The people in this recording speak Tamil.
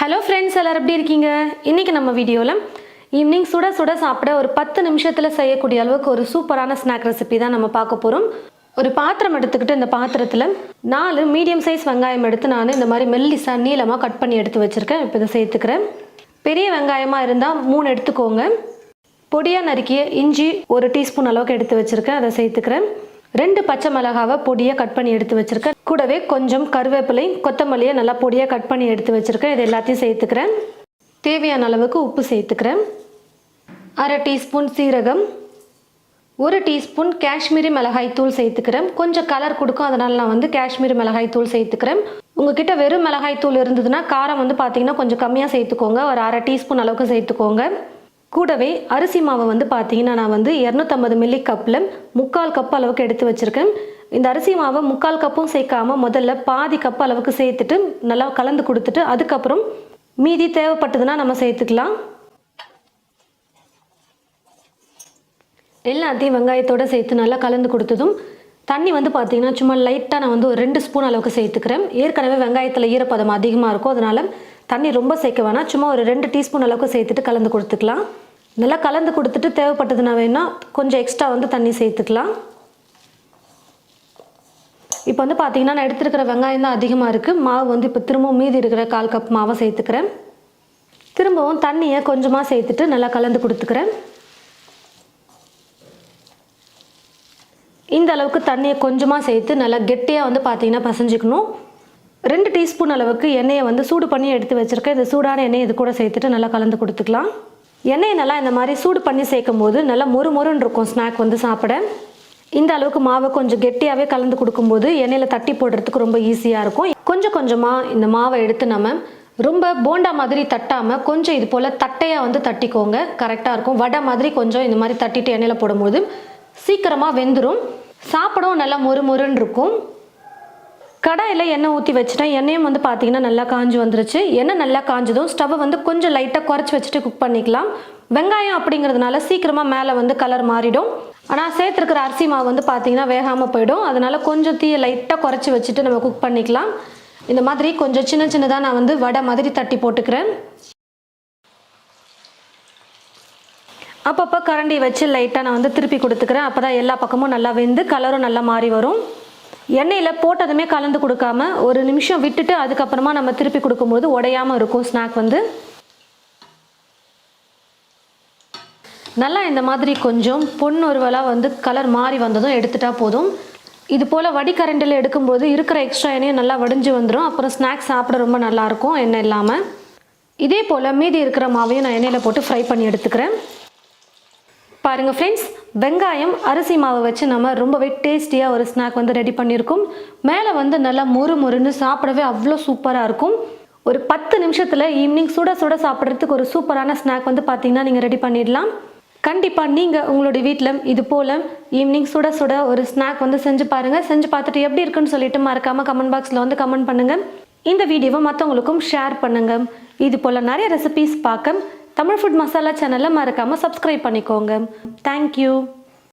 ஹலோ ஃப்ரெண்ட்ஸ் எல்லாரும் எப்படி இருக்கீங்க? இன்றைக்கி நம்ம வீடியோவில் ஈவினிங் சுட சுட சாப்பிட ஒரு பத்து நிமிஷத்தில் செய்யக்கூடிய அளவுக்கு ஒரு சூப்பரான ஸ்நாக் ரெசிபி தான் நம்ம பார்க்க போகிறோம் ஒரு பாத்திரம் எடுத்துக்கிட்டு இந்த பாத்திரத்தில் நாலு மீடியம் சைஸ் வெங்காயம் எடுத்து நான் இந்த மாதிரி மெல்லிசாக நீளமாக கட் பண்ணி எடுத்து வச்சுருக்கேன். இப்போ இதை சேர்த்துக்கிறேன். பெரிய வெங்காயமாக இருந்தால் மூணு எடுத்துக்கோங்க. பொடியாக நறுக்கிய இஞ்சி ஒரு டீஸ்பூன் அளவுக்கு எடுத்து வச்சுருக்கேன். அதை சேர்த்துக்கிறேன். ரெண்டு பச்சை மிளகாவை பொடியாக கட் பண்ணி எடுத்து வச்சுருக்கேன். கூடவே கொஞ்சம் கருவேப்பிலை கொத்தமல்லியை நல்லா பொடியாக கட் பண்ணி எடுத்து வச்சுருக்கேன். இது எல்லாத்தையும் சேர்த்துக்கிறேன். தேவையான அளவுக்கு உப்பு சேர்த்துக்கிறேன். அரை டீஸ்பூன் சீரகம். ஒரு டீஸ்பூன் காஷ்மீரி மிளகாய் தூள் சேர்த்துக்கிறேன். கொஞ்சம் கலர் கொடுக்கும் அதனால் நான் வந்து காஷ்மீரி மிளகாய் தூள் சேர்த்துக்கிறேன். உங்ககிட்ட வெறும் மிளகாய் தூள் இருந்ததுன்னா காரம் வந்து பார்த்தீங்கன்னா கொஞ்சம் கம்மியாக சேர்த்துக்கோங்க. ஒரு அரை டீஸ்பூன் அளவுக்கு சேர்த்துக்கோங்க. கூடவே அரிசி மாவை வந்து பார்த்தீங்கன்னா நான் வந்து இரநூத்தம்பது மில்லி கப்பில் முக்கால் கப் அளவுக்கு எடுத்து வச்சுருக்கேன். இந்த அரிசி மாவை முக்கால் கப்பும் சேர்க்காம முதல்ல பாதி கப் அளவுக்கு சேர்த்துட்டு நல்லா கலந்து கொடுத்துட்டு அதுக்கப்புறம் மீதி தேவைப்பட்டதுன்னா நம்ம சேர்த்துக்கலாம். எல்லாத்தையும் வெங்காயத்தோடு சேர்த்து நல்லா கலந்து கொடுத்ததும் தண்ணி வந்து பார்த்தீங்கன்னா சும்மா லைட்டாக நான் வந்து ஒரு ரெண்டு ஸ்பூன் அளவுக்கு சேர்த்துக்கிறேன். ஏற்கனவே வெங்காயத்தில் ஈரப்பதம் அதிகமாக இருக்கும். அதனால் தண்ணி ரொம்ப சேர்க்க வேணாம். சும்மா ஒரு ரெண்டு டீஸ்பூன் அளவுக்கு சேர்த்துட்டு கலந்து கொடுத்துக்கலாம். நல்லா கலந்து கொடுத்துட்டு தேவைப்பட்டதுனா வேணால் கொஞ்சம் எக்ஸ்ட்ரா வந்து தண்ணி சேர்த்துக்கலாம். இப்போ வந்து பார்த்தீங்கன்னா நான் எடுத்துருக்கிற வெங்காயம் தான் அதிகமாக இருக்குது மாவு வந்து இப்போ திரும்பவும் மீதி இருக்கிற கால் கப் மாவை சேர்த்துக்கிறேன். திரும்பவும் தண்ணியை கொஞ்சமாக சேர்த்துட்டு நல்லா கலந்து கொடுத்துக்கிறேன். இந்த அளவுக்கு தண்ணியை கொஞ்சமாக சேர்த்து நல்லா கெட்டியாக வந்து பார்த்தீங்கன்னா பசைஞ்சிக்கணும். ரெண்டு டீஸ்பூன் அளவுக்கு எண்ணெயை வந்து சூடு பண்ணி எடுத்து வச்சுருக்கேன். இந்த சூடான எண்ணெய் இது கூட சேர்த்துட்டு நல்லா கலந்து கொடுத்துக்கலாம். எண்ணெயை நல்லா இந்த மாதிரி சூடு பண்ணி சேர்க்கும் போது நல்லா மொறு மொறுன்னு இருக்கும் ஸ்நாக் வந்து சாப்பிட. இந்த அளவுக்கு மாவை கொஞ்சம் கெட்டியாகவே கலந்து கொடுக்கும்போது எண்ணெயில் தட்டி போடுறதுக்கு ரொம்ப ஈஸியாக இருக்கும். கொஞ்சம் கொஞ்சமாக இந்த மாவை எடுத்து நம்ம ரொம்ப போண்டா மாதிரி தட்டாமல் கொஞ்சம் இது போல் தட்டையாக வந்து தட்டிக்கோங்க. கரெக்டாக இருக்கும். வடை மாதிரி கொஞ்சம் இந்த மாதிரி தட்டிட்டு எண்ணெயில் போடும்போது சீக்கிரமாக வெந்துடும் சாப்பிடவும் நல்லா மொறு மொறுன்னு இருக்கும். கடாயில் எண்ணெய் ஊற்றி வச்சுட்டேன். எண்ணெயும் வந்து பார்த்தீங்கன்னா நல்லா காஞ்சு வந்துருச்சு. எண்ணெய் நல்லா காஞ்சதும் ஸ்டவ்வை வந்து கொஞ்சம் லைட்டாக குறைச்சி வச்சுட்டு குக் பண்ணிக்கலாம். வெங்காயம் அப்படிங்கிறதுனால சீக்கிரமாக மேலே வந்து கலர் மாறிடும். ஆனால் சேர்த்துருக்கிற அரிசி மாவு வந்து பார்த்தீங்கன்னா வேகாமல் போயிடும். அதனால் கொஞ்சம் தீயை லைட்டாக குறைச்சி வச்சுட்டு நம்ம குக் பண்ணிக்கலாம். இந்த மாதிரி கொஞ்சம் சின்ன சின்னதாக நான் வந்து வடை மாதிரி தட்டி போட்டுக்கிறேன். அப்பப்போ கரண்டி வச்சு லைட்டாக நான் வந்து திருப்பி கொடுத்துக்கிறேன். அப்போ தான் எல்லா பக்கமும் நல்லா வெந்து கலரும் நல்லா மாறி வரும். எண்ணெயில் போட்டதுமே கலந்து கொடுக்காம ஒரு நிமிஷம் விட்டுட்டு அதுக்கப்புறமா நம்ம திருப்பி கொடுக்கும்போது உடையாமல் இருக்கும் ஸ்நாக் வந்து. நல்லா இந்த மாதிரி கொஞ்சம் பொன்னொருவலாக வந்து கலர் மாறி வந்ததும் எடுத்துட்டா போதும். இது போல் வடிகரண்டில் எடுக்கும்போது இருக்கிற எக்ஸ்ட்ரா எண்ணெயும் நல்லா வடிஞ்சு வந்துடும் அப்புறம் ஸ்நாக்ஸ் சாப்பிட ரொம்ப நல்லாயிருக்கும் எண்ணெய் இல்லாமல் இதே போல் மீதி இருக்கிற மாவையும் நான் எண்ணெயில் போட்டு ஃப்ரை பண்ணி எடுத்துக்கிறேன். பாருங்கள் ஃப்ரெண்ட்ஸ் வெங்காயம் அரிசி மாவை வச்சு நம்ம ரொம்பவே டேஸ்டியாக ஒரு ஸ்நாக் வந்து ரெடி பண்ணியிருக்கோம். மேலே வந்து நல்லா மொறு மொறுன்னு சாப்பிடவே அவ்வளோ சூப்பராக இருக்கும். ஒரு பத்து நிமிஷத்தில் ஈவினிங் சுட சுட சாப்பிட்றதுக்கு ஒரு சூப்பரான ஸ்நாக் வந்து பார்த்தீங்கன்னா நீங்கள் ரெடி பண்ணிடலாம். கண்டிப்பாக நீங்கள் உங்களுடைய வீட்டில் இது போல் ஈவினிங் சுட சுட ஒரு ஸ்நாக் வந்து செஞ்சு பாருங்கள் செஞ்சு பார்த்துட்டு எப்படி இருக்குன்னு சொல்லிட்டு மறக்காமல் கமெண்ட் பாக்ஸில் வந்து கமெண்ட் பண்ணுங்கள் இந்த வீடியோவை மற்றவங்களுக்கும் ஷேர் பண்ணுங்கள் இது போல் நிறைய ரெசிபீஸ் பார்க்க தமிழ் ஃபுட் மசாலா சேனலை மறக்காமல் சப்ஸ்கிரைப் பண்ணிக்கோங்க. தேங்க்யூ